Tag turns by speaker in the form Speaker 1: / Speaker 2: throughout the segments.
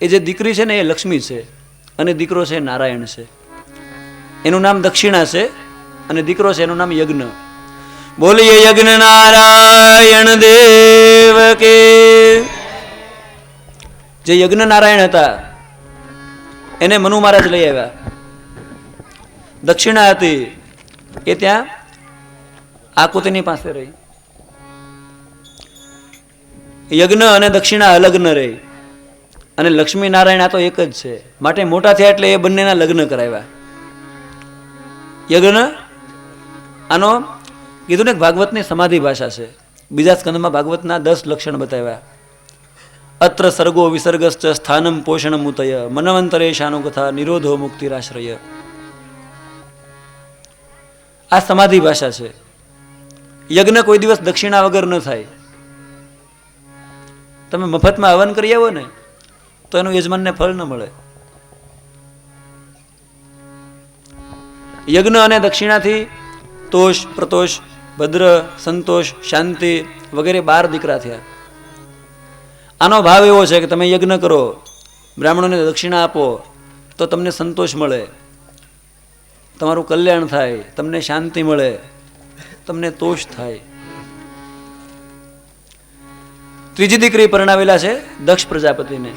Speaker 1: એ જે દીકરી છે ને એ લક્ષ્મી છે અને દીકરો છે નારાયણ છે. એનું નામ દક્ષિણા છે અને દીકરો છે એનું નામ યજ્ઞ. બોલીએ યજ્ઞ નારાયણ દેવ કે. જે યજ્ઞ નારાયણ હતા, એને મનુ મહારાજ લઈ આવ્યા. દક્ષિણા હતી, એ ત્યાં આકુતિની પાસે રહી. યજ્ઞ અને દક્ષિણા અલગ ન રહી. અને લક્ષ્મી નારાયણ આ તો એક જ છે. માટે મોટા થયા એટલે એ બંનેના લગ્ન કરાવ્યા. યજ્ઞ, આનો કીધું ને ભાગવતની સમાધિ ભાષા છે. બીજા સ્કંદમાં ભાગવતના દસ લક્ષણ બતાવ્યા. અત્ર સર્ગો વિસર્ગશ્ચ સ્થાનમ પોષણ મુતય મનવંતરે શાનુકથા નિરોધો મુક્તિરાશ્રય. આ સમાધિ ભાષા છે. યજ્ઞ કોઈ દિવસ દક્ષિણા વગર ન થાય. તમે મફતમાં હવન કરી આવો ને. તો એનું યજમાનને ફળ ન મળે. યજ્ઞ અને દક્ષિણાથી તોષ, પ્રતોષ, ભદ્ર, સંતોષ, શાંતિ વગેરે બાર દીકરા થયા. આનો ભાવ એવો છે કે તમે યજ્ઞ કરો, બ્રાહ્મણોને દક્ષિણા આપો, તો તમને સંતોષ મળે. તમારું કલ્યાણ થાય, તમને શાંતિ મળે, તમને તોષ થાય. ત્રીજી દીકરી પરણાવેલા છે દક્ષ પ્રજાપતિને.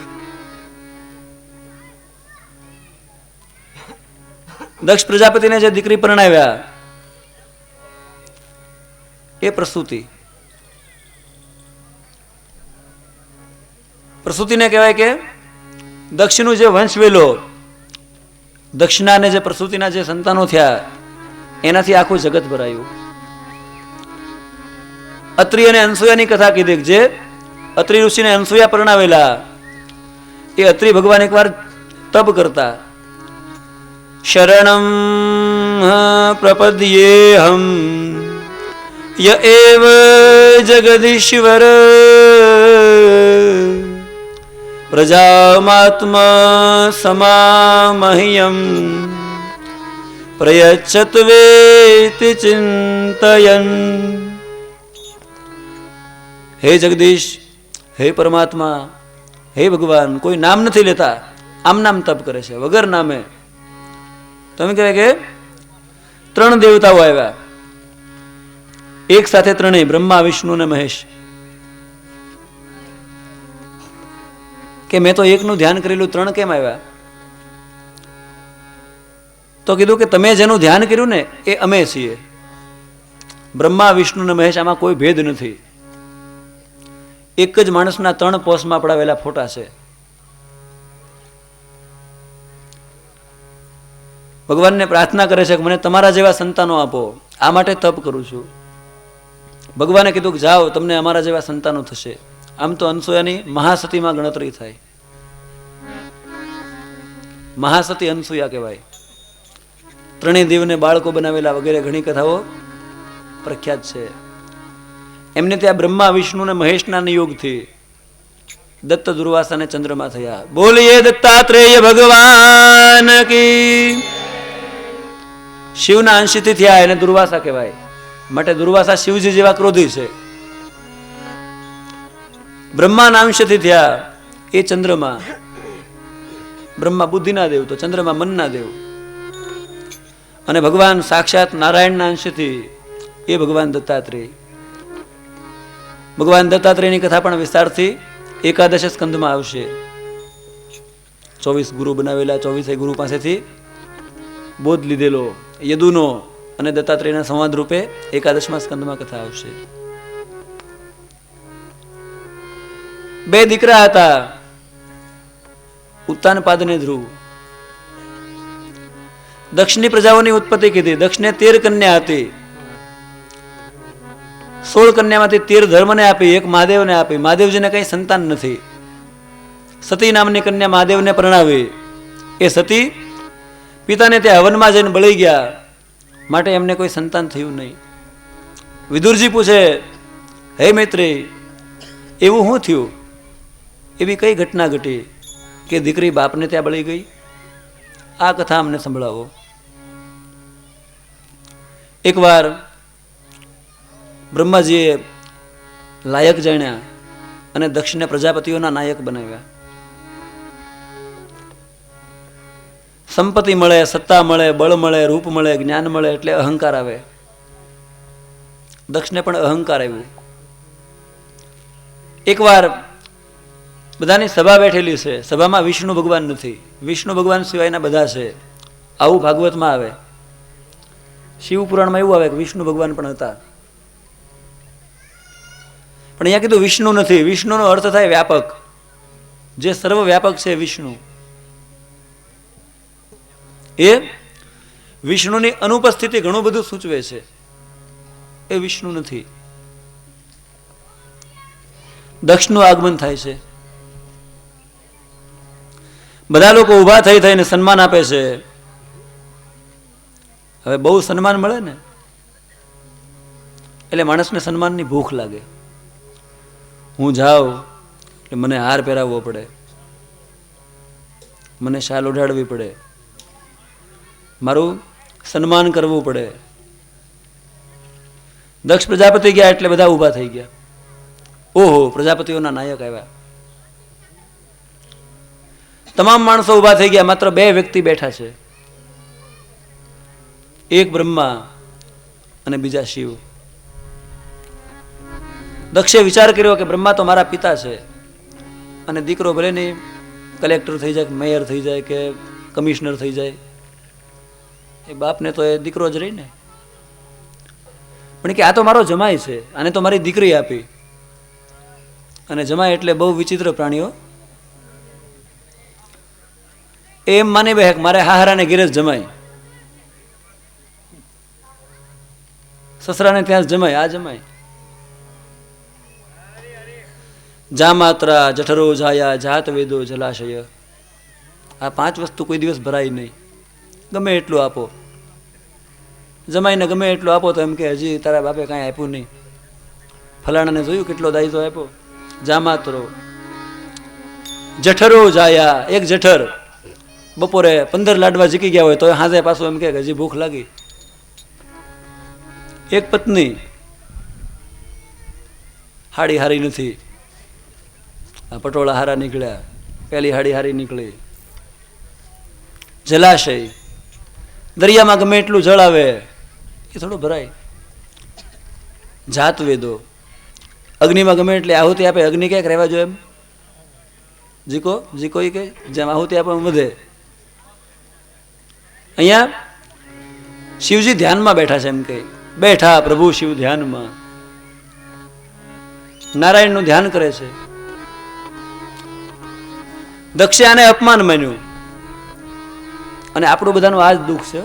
Speaker 1: દક્ષ પ્રજાપતિને જે દીકરી પરણાવ્યા, એ પ્રસૂતિ. પ્રસૂતિને કહેવાય કે દક્ષનું જે વંશ વેલો દક્ષિણાને જે પ્રસૂતિના જે સંતાનો થયા, એનાથી આખું જગત ભરાયું. અત્રિ અને અનસુયાની કથા કીધી જે અત્રિ ઋષિને અનસુયા પરણાવેલા, એ અત્રિ ભગવાન એકવાર તપ કરતા શરણમ પ્રપદ્યેહમ ય एव જગદીશ્વર પ્રજામાત્મા સમામહ્યમ પ્રયચ્છત્વેતિ ચિંતયન હે જગદીશ હે પરમાત્મા હે ભગવાન કોઈ નામ નથી લેતા આમ નામ તપ કરે છે વગર નામે તમે કહેવાય કે ત્રણ દેવતાઓ આવ્યા. એક સાથે ત્રણેય, બ્રહ્મા, વિષ્ણુ અને મહેશ. કે મેં તો એકનું ધ્યાન કરેલું, ત્રણ કેમ આવ્યા? તો કીધું કે તમે જેનું ધ્યાન કર્યું ને, એ અમે છીએ. બ્રહ્મા, વિષ્ણુ અને મહેશ આમાં કોઈ ભેદ નથી. એક જ માણસના ત્રણ પોસ્ટમાં પડાવેલા ફોટા છે. ભગવાનને પ્રાર્થના કરે છે કે મને તમારા જેવા સંતાનો આપો. આ માટે તપ કરું છું. ભગવાને કીધું કે જાઓ, તમને અમારા જેવા સંતાનો થશે. આમ તો અનસુયાની મહાસતીમાં ગણતરી થાય. મહાસતી અનસુયા કહેવાય. ત્રણેય દેવને બાળકો બનાવેલા વગેરે ઘણી કથાઓ પ્રખ્યાત છે. એમને ત્યાં બ્રહ્મા, વિષ્ણુ અને મહેશના નિયોગથી દત્ત દુર્વાસા અને ચંદ્રમા થયા. બોલીએ દત્તાત્રેય ભગવાન કી શિવના અંશથી થયા એને દુર્વાસા કહેવાય. માટે દુર્વાસા શિવજી જેવા ક્રોધી છે. બ્રહ્માના અંશથી થયા એ ચંદ્રમા. બ્રહ્મા બુદ્ધિના દેવ, તો ચંદ્રમા મનના દેવ. અને ભગવાન સાક્ષાત નારાયણના અંશથી એ ભગવાન દત્તાત્રેય. ભગવાન દત્તાત્રેયની કથા પણ વિસ્તારથી એકાદશ સ્કંદમાં આવશે. ચોવીસ ગુરુ બનાવેલા ચોવીસે ગુરુ પાસેથી બોધ લીધેલો યદુનો અને દત્તાત્રેયના સંવાદ રૂપે એકાદશમાં સ્કંદમાં કથા આવશે. બે દીકરા હતા. ઉત્તાનપાદ ને ધ્રુવ. દક્ષની પ્રજાઓની ઉત્પત્તિ કીધી. દક્ષિણે તેર કન્યા હતી સોળ કન્યામાંથી તેર ધર્મને આપી. એક મહાદેવને આપી. મહાદેવજીને કઈ સંતાન નથી. સતી નામની કન્યા મહાદેવને પરણાવી. એ સતી પિતાને ત્યાં હવનમાં જઈને બળી ગયા. માટે એમને કોઈ સંતાન થયું નહીં. વિદુરજી પૂછે, હે મૈત્રી, એવું શું થયું? એવી કઈ ઘટના ઘટી કે દીકરી બાપને ત્યાં બળી ગઈ? આ કથા અમને સંભળાવો. એકવાર બ્રહ્માજીએ લાયક જાણ્યા અને દક્ષિણે પ્રજાપતિઓના નાયક બનાવ્યા. સંપત્તિ મળે, સત્તા મળે, બળ મળે, રૂપ મળે, જ્ઞાન મળે એટલે અહંકાર આવે. દક્ષને પણ અહંકાર આવ્યું. એકવાર બધાની સભા બેઠેલી છે. સભામાં વિષ્ણુ ભગવાન નથી. વિષ્ણુ ભગવાન સિવાયના બધા છે. આવું ભાગવતમાં આવે. શિવ પુરાણમાં એવું આવે કે વિષ્ણુ ભગવાન પણ હતા. પણ અહીંયા કીધું વિષ્ણુ નથી. વિષ્ણુનો અર્થ થાય વ્યાપક. જે સર્વ વ્યાપક છે વિષ્ણુ. એ વિષ્ણુની અનુપસ્થિતિ ઘણું બધું સૂચવે છે. એ વિષ્ણુ નથી. દક્ષનું આગમન થાય છે. બધા લોકો ઊભા થઈ થઈને સન્માન આપે છે. હવે બહુ સન્માન મળે ને? એટલે માણસને સન્માનની ભૂખ લાગે. હું જાઉં, એટલે મને હાર પહેરાવવો પડે. મને શાલ ઓઢાડવી પડે. મારું સન્માન કરવું પડે. દક્ષ પ્રજાપતિ ગયા એટલે બધા ઊભા થઈ ગયા. ઓહો, પ્રજાપતિઓના નાયક આવ્યા. તમામ માણસો ઊભા થઈ ગયા, માત્ર બે વ્યક્તિ બેઠા છે. એક બ્રહ્મા અને બીજા શિવ. દક્ષે વિચાર કર્યો કે બ્રહ્મા તો મારા પિતા છે. અને દીકરો ભલે નહીં, કલેક્ટર થઈ જાય મેયર થઈ જાય કે કમિશનર થઈ જાય. એ બાપને તો એ દીકરો જ રહી ને પણ કે આ તો મારો જમાઈ છે, આને તો મારી દીકરી આપી. અને જમાય એટલે બહુ વિચિત્ર પ્રાણીઓ. એમ માની બે મારે હાહરાને ઘેરે જમાય સસરાને ત્યાં જમાય આ જમાય જામાત્રા, જઠરો જાયા, જાત વેદો જલાશય. આ પાંચ વસ્તુ કોઈ દિવસ ભરાય નહીં. ગમે એટલું આપો. જમાઈને ગમે એટલું આપો તો એમ કે હજી તારા બાપે કાંઈ આપ્યું નહીં. ફલાણાને જોયું કેટલો દાયિત્વ આપ્યો? જામાત્રો જઠરો જાયા, એક જઠર. બપોરે પંદર લાડવા જીકી ગયા હોય તો હાજે પાછું એમ કે હજી ભૂખ લાગી. એક પત્ની. હાડી હારી નથી. આ પટોળા હારા નીકળ્યા. પેલી હાડી હારી નીકળી. જલાશય. દરિયામાં ગમે એટલું જળ આવે એ થોડું ભરાય. જાત વેદો. અગ્નિમાં ગમે એટલે આહુતિ આપે, અગ્નિ ક્યાંક રહેવા જોઈએ એમ? જીકો જીકો એ કે, જેમ આહુતિ આપે વધે. અહીંયા શિવજી ધ્યાનમાં બેઠા છે એમ કે બેઠા પ્રભુ શિવ ધ્યાનમાં. નારાયણનું ધ્યાન કરે છે. દક્ષે આને અપમાન માન્યું. અને આપણું બધાનું આ જ દુઃખ છે.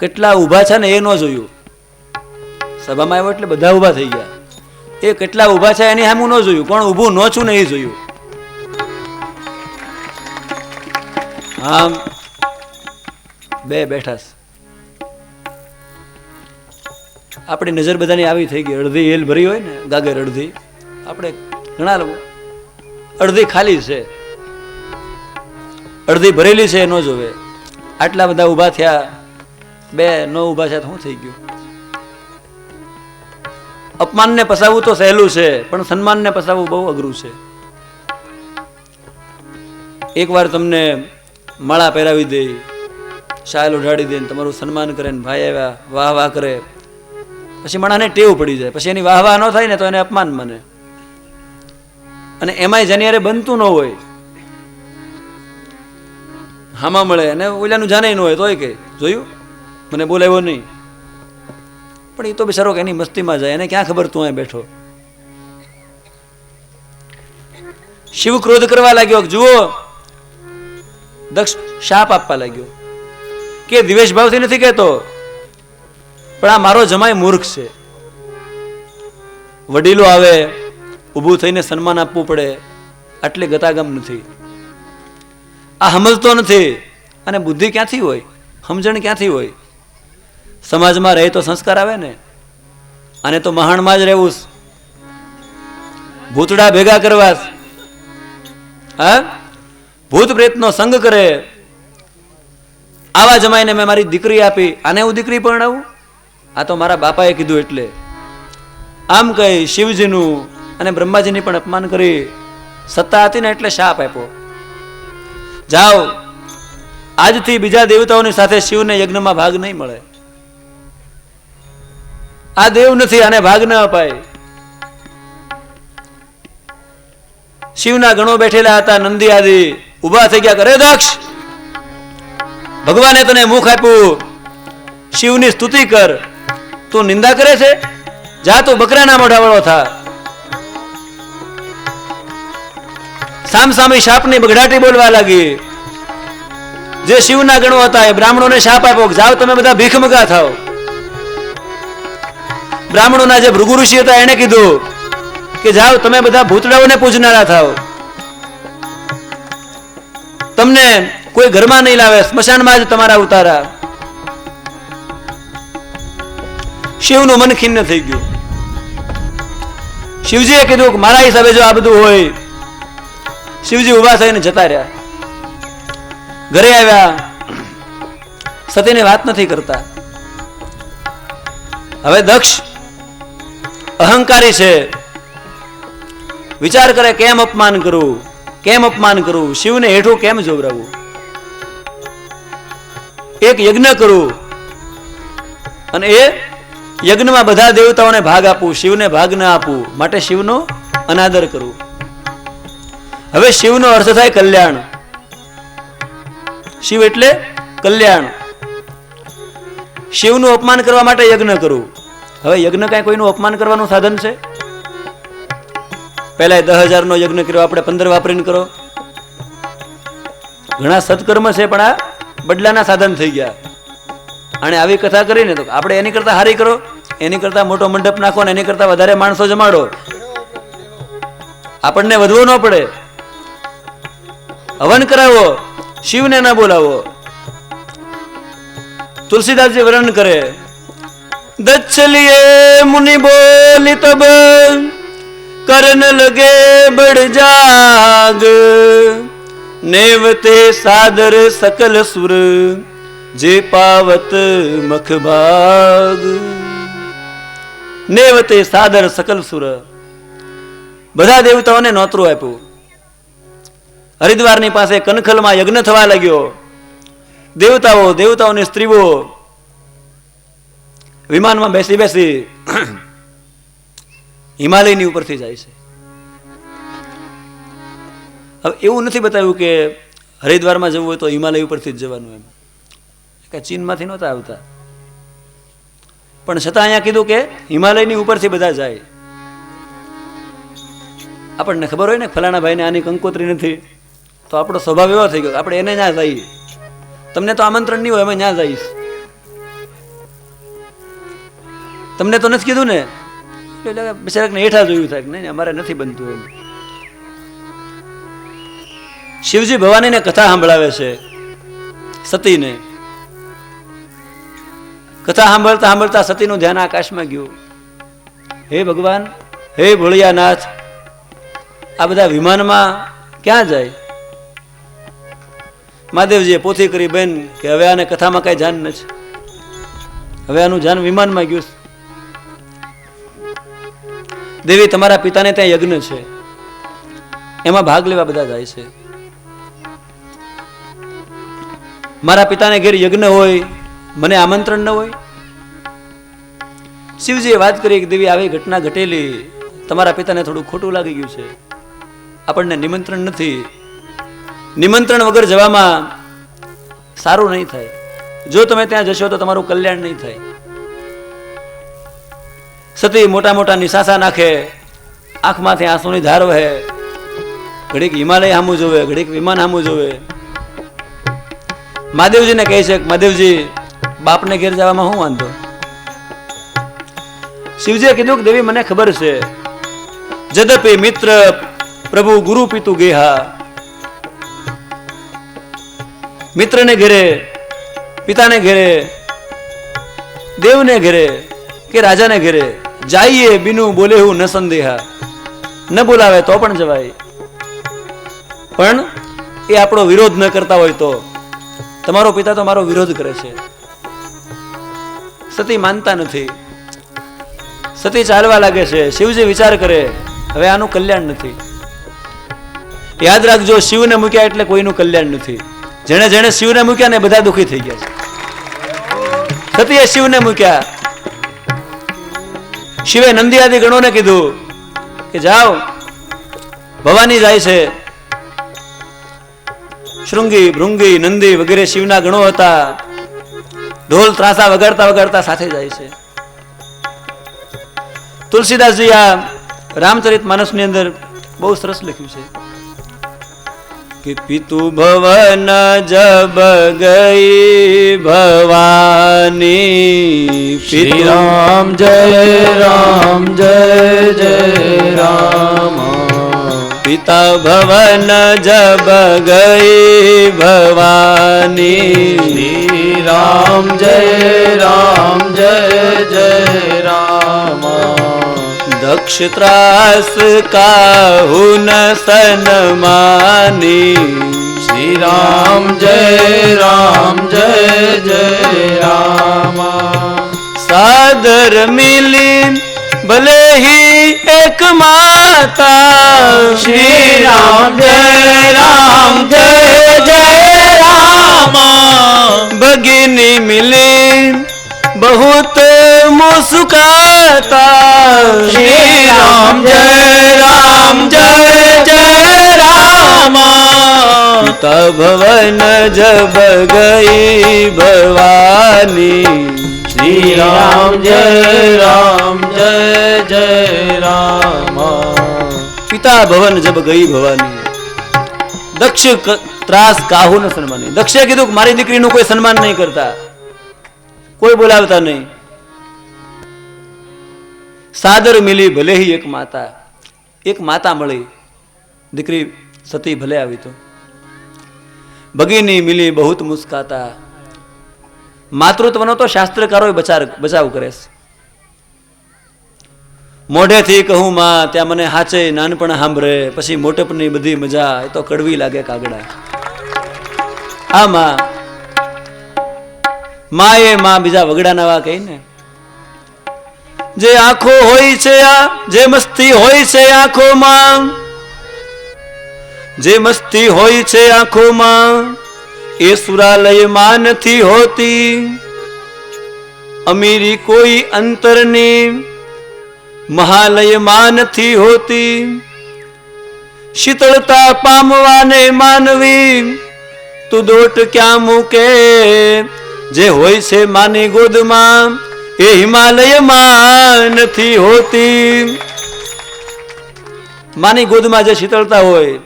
Speaker 1: કેટલા ઊભા છે ને એ ન જોયું. સભામાં આવ્યો એટલે બધા ઊભા થઈ ગયા. એ કેટલા ઊભા છે એની સામે ન જોયું કોણ ઊભું ન છું ને એ જોયું. આમ, બે બેઠા આપણી નજર બધાની આવી થઈ ગઈ. અડધી એલ ભરી હોય ને, ગાગર અડધી. આપણે ઘણા અડધી ખાલી છે. અડધી ભરેલી છે, એ ન જોવે. આટલા બધા ઊભા થયા, બે ન ઊભા થયા, તો શું થઈ ગયું? અપમાનને પસાવવું તો સહેલું છે, પણ સન્માનને પસાવવું બહુ અઘરું છે. એકવાર તમને માળા પહેરાવી દે શાયલ ઉઢાડી દે તમારું સન્માન કરે ને ભાઈ આવ્યા, વાહ વાહ કરે. પછી માણાને ટેવ પડી જાય, પછી એની વાહ વાહ ન થાય ને તો એને અપમાન મને અને એમાંય જેની બનતું ન હોય હામાં મળે અને ઓલાનું જાણે ન હોય, તોય કે, જોયું? મને બોલાવ્યો નહીં. પણ એ તો બિચારો કે એની મસ્તીમાં જાય, એને ક્યાં ખબર તું અહીં બેઠો? શિવ ક્રોધ કરવા લાગ્યો જુઓ, દક્ષ શાપ આપવા લાગ્યો. કે દિવેશ ભાવથી નથી કહેતો, પણ આ મારો જમાય મૂર્ખ છે. વડીલો આવે, ઊભું થઈને સન્માન આપવું પડે, આટલી ગતાગમ નથી. આ સમજતો નથી. અને બુદ્ધિ ક્યાંથી હોય? સમજણ ક્યાંથી હોય? સમાજમાં રહે તો સંસ્કાર આવે ને? અને તો મહાણમાં જ રહેવું ભૂતડા ભેગા કરવા હા? ભૂત પ્રેતનો સંગ કરે. આવા જમાઈને મેં મારી દીકરી આપી. આને હું દીકરી પરણાવું? આ તો મારા બાપાએ કીધું એટલે. આમ કહી શિવજીનું અને બ્રહ્માજીની પણ અપમાન કરી. સત્તા હતી ને એટલે શાપ આપ્યો. જાઓ. આજથી બીજા દેવતાઓની સાથે શિવને યજ્ઞમાં ભાગ નહીં મળે. આ દેવ નથી, આને ભાગ ન અપાય. શિવના ગણો બેઠેલા હતા નંદી આદિ. ઊભા થઈ ગયા કરે, દક્ષ! ભગવાને તને મુખ આપ્યું. શિવની સ્તુતિ કર. તું નિંદા કરે છે? જા તું બકરાના મોઢાવાળો થા. સામ સામી શાપની બગડાટી બોલવા લાગી. જે શિવના ગણો હતા એ બ્રાહ્મણોને શાપ આપ્યો કે જાઓ તમે બધા ભીખમગા થાઓ. બ્રાહ્મણોના જે ભૃગુ ઋષિ હતા એને કીધું કે જાઓ તમે બધા ભૂતડાઓને પૂજનારા થાઓ. તમને કોઈ ઘરમાં નહીં લાવે, સ્મશાનમાં જ તમારા ઉતારા. શિવનું મન ખિન્ન થઈ ગયું. શિવજીએ કીધું કે મારા હિસાબે જો આ બધું હોય શિવજી ઊભા થઈને જતા રહ્યા. ઘરે આવ્યા. સતીને વાત નથી કરતા. હવે દક્ષ અહંકારી છે. વિચાર કરે કેમ અપમાન કરવું કેમ અપમાન કરવું શિવને હેઠું કેમ જોવરાવું? એક યજ્ઞ કરવું અને એ યજ્ઞમાં બધા દેવતાઓને ભાગ આપવું શિવને ભાગ ન આપવું માટે શિવનો અનાદર કરવું હવે શિવનો અર્થ થાય કલ્યાણ. શિવ એટલે કલ્યાણ. શિવનું અપમાન કરવા માટે યજ્ઞ કરવું. હવે યજ્ઞ કાંઈ કોઈનું અપમાન કરવાનું સાધન છે? પહેલા દસ હજારનો યજ્ઞ કર્યો, આપણે પંદર વાપરીને કરો. ઘણા સત્કર્મ છે, પણ આ બદલાના સાધન થઈ ગયા. અને આવી કથા કરીને તો આપણે એની કરતા હારી કરો, એની કરતા મોટો મંડપ નાખો ને એની કરતા વધારે માણસો જમાડો. આપણને વધવું ન પડે. હવન કરાવો, શિવને ના બોલાવો. તુલસીદાસજી વર્ણન કરે. દચ્છલીએ મુનિ બોલી તબ કરન લગે બડ જાગ. નેવતે સાદર સકલ સુર, જે પાવત મખભાગ નેવતે સાદર સકલ સુર. બધા દેવતાઓને નોતરું આપ્યું. હરિદ્વારની પાસે કનખલમાં યજ્ઞ થવા લાગ્યો. દેવતાઓ, દેવતાઓની સ્ત્રીઓ વિમાનમાં બેસી બેસી હિમાલયની ઉપરથી જાય છે. હવે એવું નથી બતાવ્યું કે હરિદ્વારમાં જવું હોય તો હિમાલય ઉપરથી જ જવાનું એમ. કે ચીનમાંથી નહોતા આવતા. પણ છતાં અહીંયા કીધું કે હિમાલયની ઉપરથી બધા જાય. આપણને ખબર હોય ને, ફલાણા ભાઈને આની કંકોત્રી નથી. તો આપણો સ્વભાવ એવો થઈ ગયો આપણે એને ના જઈએ. તમને તો આમંત્રણ નહીં હોય, અમે ત્યાં જઈશ. તમને તો નથી કીધું ને? બિચારાકને હેઠા જોયું થાય નહીં અમારે નથી બનતું એમ. શિવજી ભવાનીને કથા સાંભળાવે છે, સતીને. કથા સાંભળતા સાંભળતા સતીનું ધ્યાન આકાશમાં ગયું. હે ભગવાન, હે ભોળિયાનાથ, આ બધા વિમાનમાં ક્યાં જાય? મહાદેવજીએ પોથી કરી બેન કે હવે આને કથામાં કઈ જાન નથી. હવે આનું જાન વિમાનમાં ગયું દેવી તમારા પિતાને ત્યાં યજ્ઞ છે. એમાં ભાગ લેવા બધા જાય છે. મારા પિતાને ઘેર યજ્ઞ હોય, મને આમંત્રણ ન હોય. શિવજીએ વાત કરી કે દેવી, આવી ઘટના ઘટેલી. તમારા પિતાને થોડું ખોટું લાગી ગયું છે. આપણને નિમંત્રણ નથી. નિમંત્રણ વગર જવામાં સારું નહીં થાય. જો તમે ત્યાં જશો તો તમારું કલ્યાણ નહીં થાય. સતી મોટા મોટા નિશાસા નાખે, આંખમાંથી આંસુની ધાર વહે. ઘડીક હિમાલય સામું જોવે, ઘડીક વિમાન સામું જોવે. મહાદેવજીને કહે છે મહાદેવજી, બાપને ઘેર જવામાં શું વાંધો? શિવજીએ કીધું કે, દેવી, મને ખબર છે. જદપી મિત્ર પ્રભુ ગુરુ પિતુ ગેહા મિત્રને ઘેરે, પિતાને ઘેરે, દેવને ઘેરે કે રાજાને ઘેરે, જાઈએ બીનું બોલે હું ન સંદેહા. ન બોલાવે તો પણ જવાય. પણ એ આપણો વિરોધ ન કરતા હોય તો. તમારો પિતા તો મારો વિરોધ કરે છે. સતી માનતા નથી. સતી ચાલવા લાગે છે. શિવજી વિચાર કરે, હવે આનું કલ્યાણ નથી. યાદ રાખજો, શિવને મૂક્યા એટલે કોઈનું કલ્યાણ નથી. જેણે જેણે શિવને મૂક્યા ને બધા દુઃખી થઈ ગયા છે. સતીએ શિવને મૂક્યા. શિવે નંદી ગણોને કીધું કે જાઓ, ભવાની જાય છે. શૃંગી, ભૃંગી, નંદી વગેરે શિવના ગણો હતા. ઢોલ ત્રાસા વગાડતા વગાડતા સાથે જાય છે. તુલસીદાસજી આ રામચરિત માનસની અંદર બહુ સરસ લખ્યું છે. કે પિતુ ભવન જબ ગઈ ભવાની.
Speaker 2: શ્રી
Speaker 1: राम
Speaker 2: રામ જય રામ જય જય રામ.
Speaker 1: પિતા ભવન જબ ગઈ ભવાની.
Speaker 2: શ્રી રામ જય રામ જય જય રામ.
Speaker 1: ત્રાસ કાહુન સન્માની
Speaker 2: શ્રી રામ જય રામ જય જય રામ.
Speaker 1: સાદર મિલી ભલે હી એક માતા.
Speaker 2: શ્રી રામ જય રામ જય જય રામ.
Speaker 1: ભગિની મિલી बहुत मुस्काता
Speaker 2: શ્રી રામ જય રામ જય જય રામ
Speaker 1: પિતા ભવન જબ ગઈ ભવાની
Speaker 2: શ્રી રામ જય રામ જય જય રામ
Speaker 1: પિતા ભવન જબ ગઈ ભવાની દક્ષ ક- ત્રાસ કાહુ ન સન્માની દક્ષે કીધું કે મારી દીકરીનું કોઈ સન્માન નહીં કરતા કોઈ બોલાવતા નહીં. સાદર મિલી ભલે એક માતા એક માતા મળી. દીકરી સતી ભલે આવી તો. ભગીની મિલી બહુત મુસ્કાતા. માતૃત્વનો તો શાસ્ત્રકારોએ બચાવ બચાવ કરે છે. મોઢેથી કહું માં, ત્યાં મને હાચે નાનપણ સાંભળે, પછી મોટપની બધી મજા, એ તો કડવી લાગે કાગડા. આ માં માં બીજા વગડા નવા કહીને જે આંખો હોય છે આ, જે મસ્તી હોય છે આંખોમાં, જે મસ્તી હોય છે આંખોમાં, એ સુરાલયમાં નથી હોતી. અમીરી કોઈ અંતરની મહાલયમાં નથી હોતી. શીતળતા પામવાને માનવી, તું દોટ ક્યાં મૂકે? જે હોય છે માની ગોદમાં, એ હિમાલયમાં નથી હોતી. માની ગોદમાં જે શીતળતા હોય,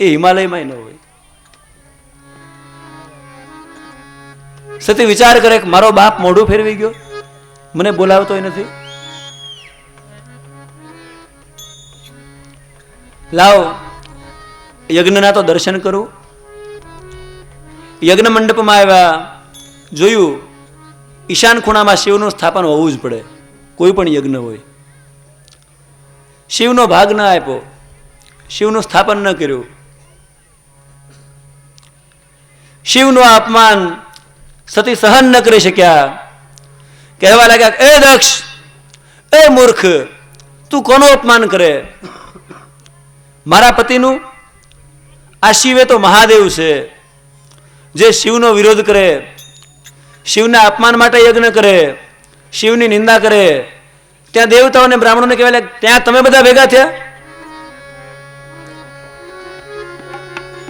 Speaker 1: એ હિમાલયમાં ન હોય. સતી વિચાર કરે કે મારો બાપ મોઢું ફેરવી ગયો. મને બોલાવતોય નથી. લાવ, યજ્ઞના તો દર્શન કરું. યજ્ઞ મંડપમાં આવ્યા જોયું, ઈશાન ખૂણામાં શિવનું સ્થાપન હોવું જ પડે, કોઈ પણ યજ્ઞ હોય. શિવનો ભાગ ન આપ્યો, શિવનું સ્થાપન ન કર્યું. શિવનું અપમાન સતી સહન ન કરી શક્યા. કહેવા લાગ્યા, એ દક્ષ, એ મૂર્ખ, તું કોનું અપમાન કરે? મારા પતિનું? આ શિવ તો મહાદેવ છે, જે શિવનો વિરોધ કરે શિવના અપમાન માટે યજ્ઞ કરે, શિવની નિંદા કરે. ત્યાં દેવતાઓને, બ્રાહ્મણોને કહેવાય ત્યાં તમે બધા ભેગા થયા?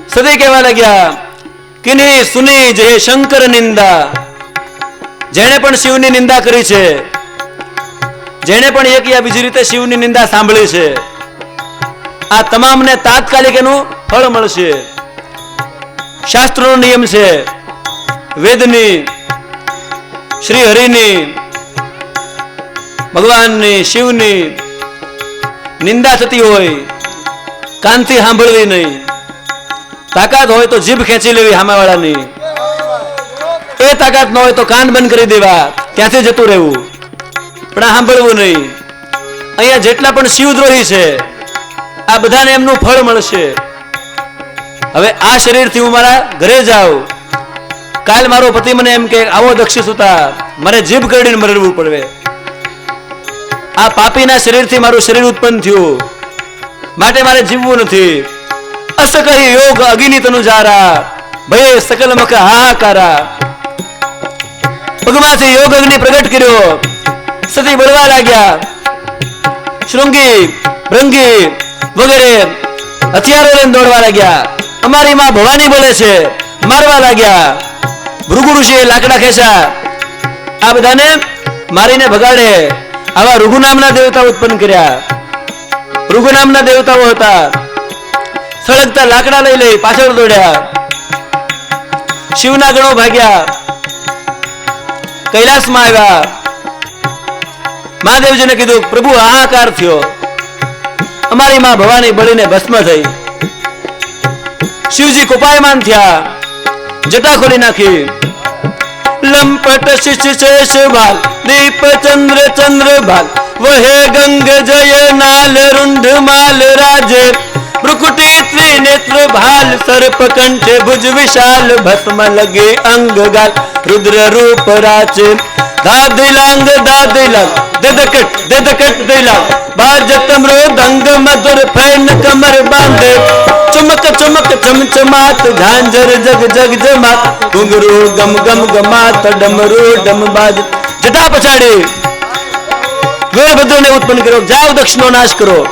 Speaker 1: સદી કહેવા લાગ્યા, કિની સુની જે શંકર નિંદા. જેણે પણ શિવની નિંદા કરી છે, જેણે પણ એક યા બીજી રીતે શિવની નિંદા સાંભળી છે, આ તમામને તાત્કાલિક એનું ફળ મળશે. શાસ્ત્રનો નિયમ છે, વેદની શ્રી હરિની, ભગવાનની શિવની નિંદા થતી હોય, કાનથી સાંભળવી નહીં. તાકાત હોય તો જીભ ખેંચી લેવી હામાવાળાની. એ તાકાત ન હોય તો કાન બંધ કરી દેવા, ત્યાંથી જતું રહેવું. પણ આ સાંભળવું નહીં. અહીંયા જેટલા પણ શિવદ્રોહી છે, આ બધાને એમનું ફળ મળશે. હવે આ શરીરથી હું મારા ઘરે જાઉં. કાલ મારો પતિ મને એમ કે, આવો દક્ષિણ સુતા મારે જીભ કરડીને મરવું પડે આ પાપીના શરીરથી મારું શરીર ઉત્પન્ન થયું. માટે મારે જીવવું નથી. અસ કહી યોગ અગિની તનુ જારા ભય સકલ મખ હાહાકારા. પગમાંથી યોગ અગ્નિ પ્રગટ કર્યો. સતી બળવા લાગ્યા. શૃંગી, ભૃંગી વગેરે હથિયારો લઈને દોડવા લાગ્યા. અમારી માં ભવાની બોલે છે, મારવા લાગ્યા. ભૃગુ ઋષિએ લાકડા ખેંચા આ બધાને મારીને ભગાડે આવા ઋગુ નામના દેવતા ઉત્પન્ન કર્યા. ઋગુ નામના દેવતાઓ હતા. સળગતા લાકડા લઈ લઈ પાછળ દોડ્યા. શિવના ગણો ભાગ્યા. કૈલાસમાં આવ્યા. મહાદેવજીને કીધું, પ્રભુ હાહાકાર થયો. અમારી માં ભવાની બળીને ભસ્મ થઈ. શિવજી કૃપાયમાન થયા. જટા ખોલી નાખી. લંપટ શિશ શેષ ભાલ, દીપ ચંદ્ર ચંદ્ર ભાલ. વહે ગંગ જય નાલ રૂંઢ માલ રાજે. ભ્રુકુટી ત્રિનેત્ર ભાલ સર્પ કંઠે ભુજ વિશાલ, ભસ્મ લગે અંગ ગાલ. રુદ્ર રૂપ રાચે દાદિલાંગ દાદિલાંગ દદકટ દદકટ દિલાંગ બાજત મૃદંગ મધુર ફૈન કમર બાંધે. ચમક ચમક, ચમચમાત, ઝાંઝર, જગ જગ, જમાત. ઘુંઘરુ ગમ ગમ, ગમાત, ડમરુ ડમ બાજ. જટા પછાડી. વીરભદ્રને ઉત્પન્ન કર્યો જાઓ દક્ષનો નાશ કરો.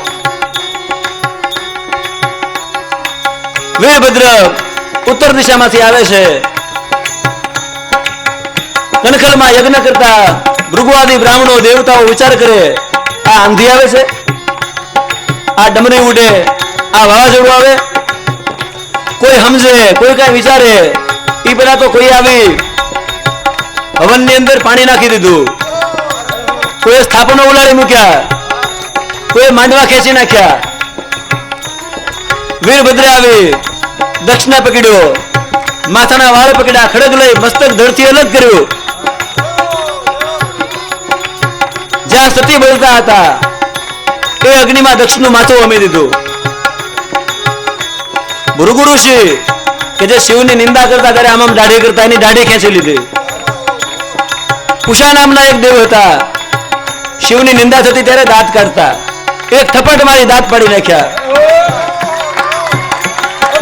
Speaker 1: વીરભદ્ર ઉત્તર દિશામાંથી આવે છે. કનખલમાં યજ્ઞ કરતા ભૃગવાદી બ્રાહ્મણો દેવતાઓ વિચાર કરે, આ આંધી આવે છે? આ ડમરી ઉડે? આ વાવાઝોડું આવે? કોઈ સમજે? કોઈ કઈ વિચારે? એ પેલા તો કોઈ આવી? હવનની અંદર પાણી નાખી દીધું. કોઈ સ્થાપનો ઉલાડી મૂક્યા. કોઈ માંડવા ખેંચી નાખ્યા. વીરભદ્રે આવી, દક્ષિણા પકડ્યો. માથાના વાળ પકડ્યા. ખડગ લઈ મસ્તક ધરથી અલગ કર્યું. જ્યાં સતી બોલતા હતા. એ અગ્નિમાં દક્ષનું માથું અમી દીધું. ભૃગુ ઋષિ કે જે શિવની નિંદા કરતા ત્યારે આમ આમ દાઢી કરતા એની દાઢી ખેંચી લીધી. ઉષા નામના એક દેવ હતા. શિવની નિંદા થતી ત્યારે દાંત કાઢતા. એક થપટ મારી દાંત પાડી નાખ્યા.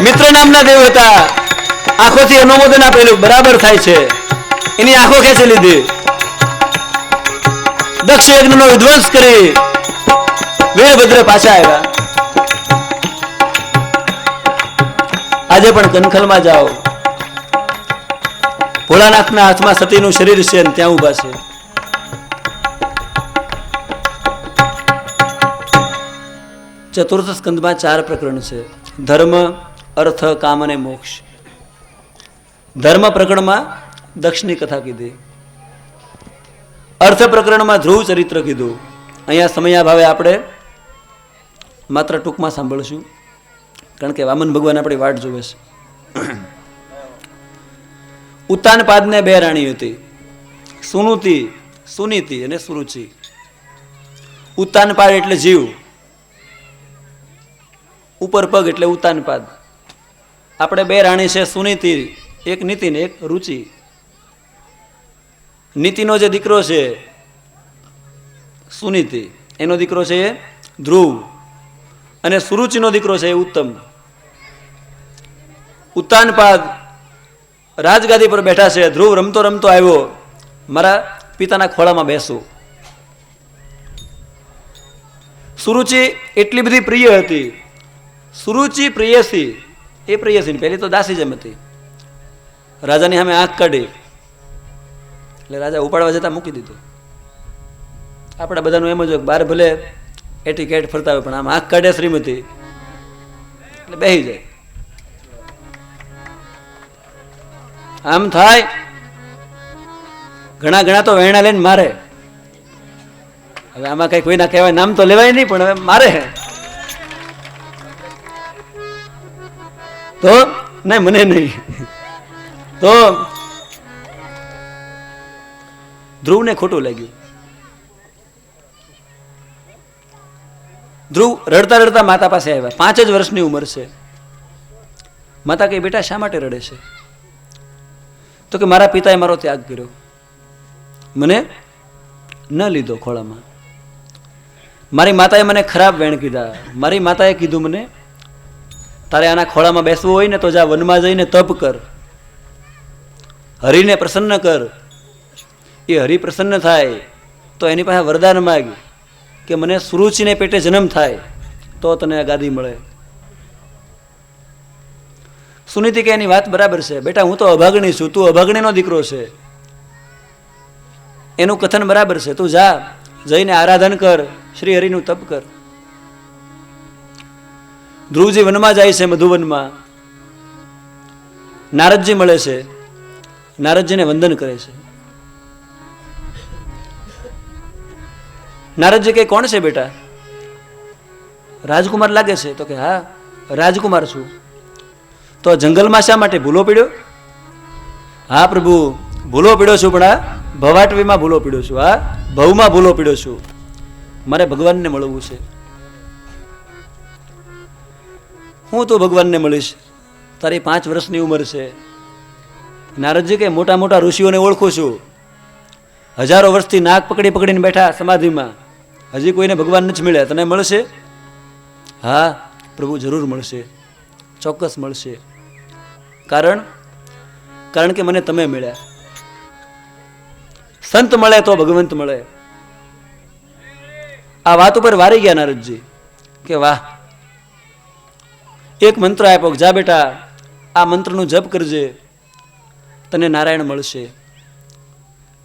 Speaker 1: મિત્ર નામના દેવ હતા. આંખોથી અનુમોદન આપેલું બરાબર થાય છે. એની આંખો ખેંચી લીધી. દક્ષ યજ્ઞનો વિધ્વંસ કરી વીરભદ્ર પાછા આવ્યા. આજે પણ કનખલમાં જાઓ. ભોળાનાથના હાથમાં સતીનું શરીર છે ત્યાં ઊભા છે. ચતુર્થ સ્કંદમાં ચાર પ્રકરણ છે. ધર્મ, અર્થ, કામ અને મોક્ષ. ધર્મ પ્રકરણમાં દક્ષની કથા કીધી. અર્થ પ્રકરણમાં ધ્રુવ ચરિત્ર કીધું. અહીંયા સમયાભાવે આપણે માત્ર ટૂંકમાં સાંભળશું. કારણ કે વામન ભગવાન આપણી વાટ જોવે છે. ઉત્તાનપાદને બે રાણી હતી. સુનુતિ, સુનીતિ અને સુરુચિ. ઉત્તાનપાદ એટલે જીવ. ઉપર પગ એટલે ઉત્તાનપાદ આપણે બે રાણી છે, સુનીતિ, એક નીતિ ને એક રુચિ. નીતિનો જે દીકરો છે, સુનીતિ, એનો દીકરો છે એ ધ્રુવ. અને સુરુચિનો દીકરો છે એ ઉત્તમ. ઉત્તાનપાદ રાજગાદી પર બેઠા છે, ધ્રુવ રમતો રમતો આવ્યો. મારા પિતાના ખોળામાં બેસું. સુરુચિ એટલી બધી પ્રિય હતી. સુરુચિ પ્રિયસી, એ પ્રિયસી પહેલી તો દાસી જેમ હતી. રાજાની સામે આંખ કાઢી. એટલે રાજા ઉપાડવા જતા મૂકી દીધું. આપણા બધાનું એમ જ હોય બાર ભલે એટીકેટ ફરતા હોય, પણ આમ આંખ કાઢે શ્રીમતી, એટલે બેસી જાય. આમ થાય, ઘણા ઘણા તો વેણા લઈને મારે. હવે આમાં કઈ કોઈના કહેવાય નામ તો લેવાય નહીં, પણ હવે મારે તો? નહીં, મને નહીં. તો ધ્રુવને ખોટું લાગ્યું. ધ્રુવ રડતા રડતા માતા પાસે આવ્યા. પાંચ જ વર્ષની ઉંમર છે. માતા કહે, બેટા, શા માટે રડે છે? તો કે, મારા પિતાએ મારો ત્યાગ કર્યો. મને ન લીધો ખોળામાં. મારી માતાએ મને ખરાબ વેણ કીધા. મારી માતાએ કીધું મને, તારે આના ખોળામાં બેસવું હોય ને તો જા વનમાં જઈને તપ કર. હરિને પ્રસન્ન કર. એ હરિ પ્રસન્ન થાય, તો એની પાસે વરદાન માગ કે મને સુરુચિને પેટે જન્મ થાય, તો તને ગાદી મળે. સુનીતિ કે એની વાત બરાબર છે. બેટા, હું તો અભાગણી છું, તું અભાગણીનો દીકરો છે. એનું કથન બરાબર છે. તું જા, જઈને આરાધન કર શ્રી હરિનું તપ કર. ધ્રુવજી વનમાં જાય છે મધુવનમાં. નારદજી મળે છે. નારદજીને વંદન કરે છે. નારદજી કે, કોણ છે બેટા? રાજકુમાર લાગે છે. તો કે, હા, રાજકુમાર છું. તો જંગલમાં શા માટે ભૂલો પીડ્યો? હા, પ્રભુ, ભૂલો પીડ્યો છું, પણ આ ભવાટવીમાં ભૂલો પીડ્યો છું. હા ભવમાં ભૂલો પીડ્યો છું. મારે ભગવાનને મળવું છે. હું તો ભગવાનને મળીશ. તારી પાંચ વર્ષની ઉંમર છે. નારદજી કે મોટા મોટા ઋષિઓને ઓળખું છું. હજારો વર્ષથી નાક પકડી પકડીને બેઠા સમાધિમાં. હજી કોઈને ભગવાન નથી મળ્યા, તને મળશે? હા, પ્રભુ જરૂર મળશે, ચોક્કસ મળશે. કારણ? કારણ કે મને તમે મળ્યા. સંત મળે તો ભગવંત મળે. આ વાત ઉપર વારી ગયા નારદજી, કે વાહ. એક મંત્ર આપ્યો જા બેટા, આ મંત્રનું જપ કરજે, તને નારાયણ મળશે.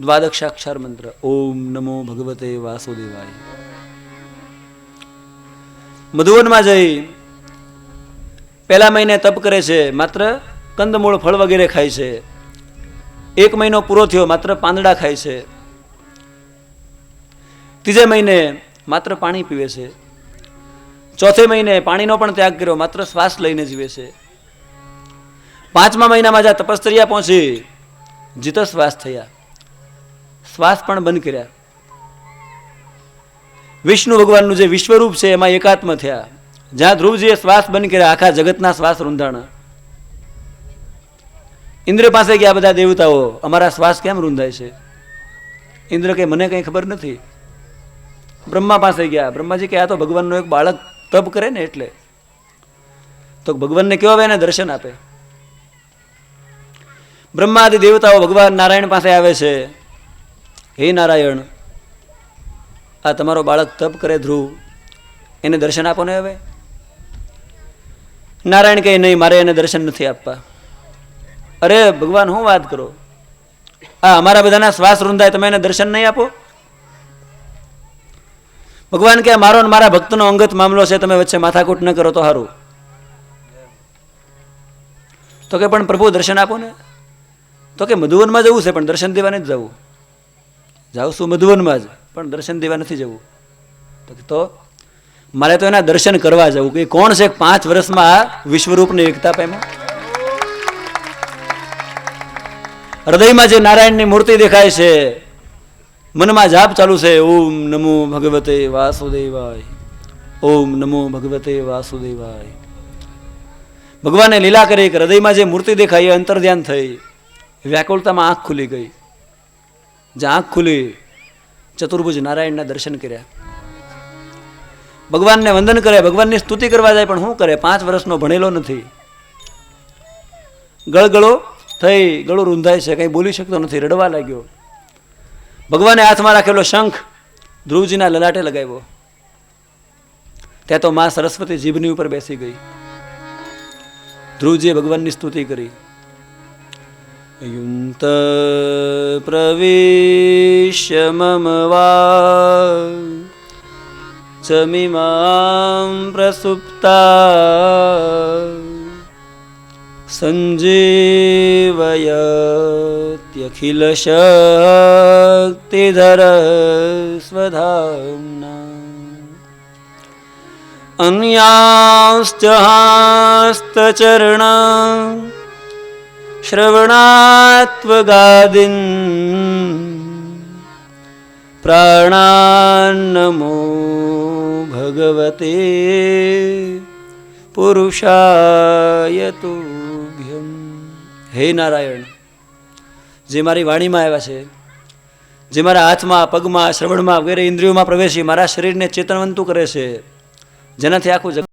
Speaker 1: દ્વાદક્ષાક્ષર મંત્ર ઓમ નમો ભગવતે વાસુદેવાય મધુવનમાં જઈ પહેલા મહિને તપ કરે છે, માત્ર કંદમૂળ ફળ વગેરે ખાય છે. એક મહિનો પૂરો થયો, માત્ર પાંદડા ખાય છે. ત્રીજે મહિને માત્ર પાણી પીવે છે. ચોથે મહિને પાણીનો પણ ત્યાગ કર્યો, માત્ર શ્વાસ લઈને જીવે છે. પાંચમા મહિનામાં જ્યાં તપસ્તરિયા પહોંચી જીત શ્વાસ થયા. શ્વાસ પણ બંધ કર્યા. વિષ્ણુ ભગવાનનું જે વિશ્વરૂપ છે, એમાં એકાત્મ થયા. જ્યાં ધ્રુવજીએ શ્વાસ બંધ કર્યા, આખા જગતના શ્વાસ રૂંધાણા. ઇન્દ્ર પાસે ગયા બધા દેવતાઓ, અમારા શ્વાસ કેમ રૂંધાય છે? ઇન્દ્ર કે, મને કંઈ ખબર નથી. બ્રહ્મા પાસે ગયા. બ્રહ્માજી કે, આ તો ભગવાનનો એક બાળક તપ કરે ને એટલે. તો ભગવાનને કેવો આવે એને દર્શન આપે. બ્રહ્માદિ દેવતાઓ ભગવાન નારાયણ પાસે આવે છે. હે નારાયણ, આ તમારો બાળક તપ કરે ધ્રુવ, એને દર્શન આપો ને હવે? નારાયણ કહે, નહીં, મારે એને દર્શન નથી આપવા. અરે, ભગવાન, હું વાત કરો? આ અમારા બધાના શ્વાસ રૂંધાય, તમે એને દર્શન નહીં આપો? ભગવાન કે મારો મારા ભક્તનો અંગત મામલો છે, તમે વચ્ચે માથાકૂટ ન કરો તો સારું તો કે, પણ પ્રભુ, દર્શન આપો ને? તો કે, મધુવનમાં જવું છે, પણ દર્શન દેવાને જ જવું. જાઉં છું મધુવનમાં જ, પણ દર્શન દેવા નથી જવું. તો મારે તો એના દર્શન કરવા જવું. કે કોણ છે પાંચ વર્ષમાં આ વિશ્વરૂપની એકતા પામ્યા હૃદયમાં જે નારાયણની મૂર્તિ દેખાય છે, મનમાં જાપ ચાલુ છે, ઓમ નમો ભગવતે વાસુદેવાય, ઓમ નમો ભગવતે વાસુદેવાય. ભગવાને લીલા કરી કે હૃદયમાં જે મૂર્તિ દેખાય એ અંતર ધ્યાન થઈ. વ્યાકુળતામાં આંખ ખુલી ગઈ. જે આંખ ખુલી ચતુર્ભુજ નારાયણના દર્શન કર્યા. ભગવાનને વંદન કરે, ભગવાનની સ્તુતિ કરવા જાય, પણ શું કરે? પાંચ વર્ષનો ભણેલો નથી. ગળગળો થઈ, ગળો રૂંધાય છે, કંઈ બોલી શકતો નથી, રડવા લાગ્યો. ભગવાને હાથમાં રાખેલો શંખ ધ્રુવજીના લલાટે લગાવ્યો. ત્યાં તો મા સરસ્વતી જીભની ઉપર બેસી ગઈ. ધ્રુવજીએ ભગવાનની સ્તુતિ કરી. युन्त युन्तप्रविष्य ममवा च मिमां प्रसुप्ता सञ्जीवयत्यखिलशक्तिधर स्वधाम्ना सञ्जीवयत्यखिलशक्तिधरस्वधान् अन्यांश्चास्तचरणा श्रवणात्वगादिन् प्राणान्नमो भगवते પુરુષાય તુભ્યમ હે નારાયણ જે મારી વાણીમાં આવ્યા છે જે મારા હાથમાં પગમાં શ્રવણમાં વગેરે ઇન્દ્રિયોમાં પ્રવેશી મારા શરીરને ચેતનવંતું કરે છે જેનાથી આખું જગત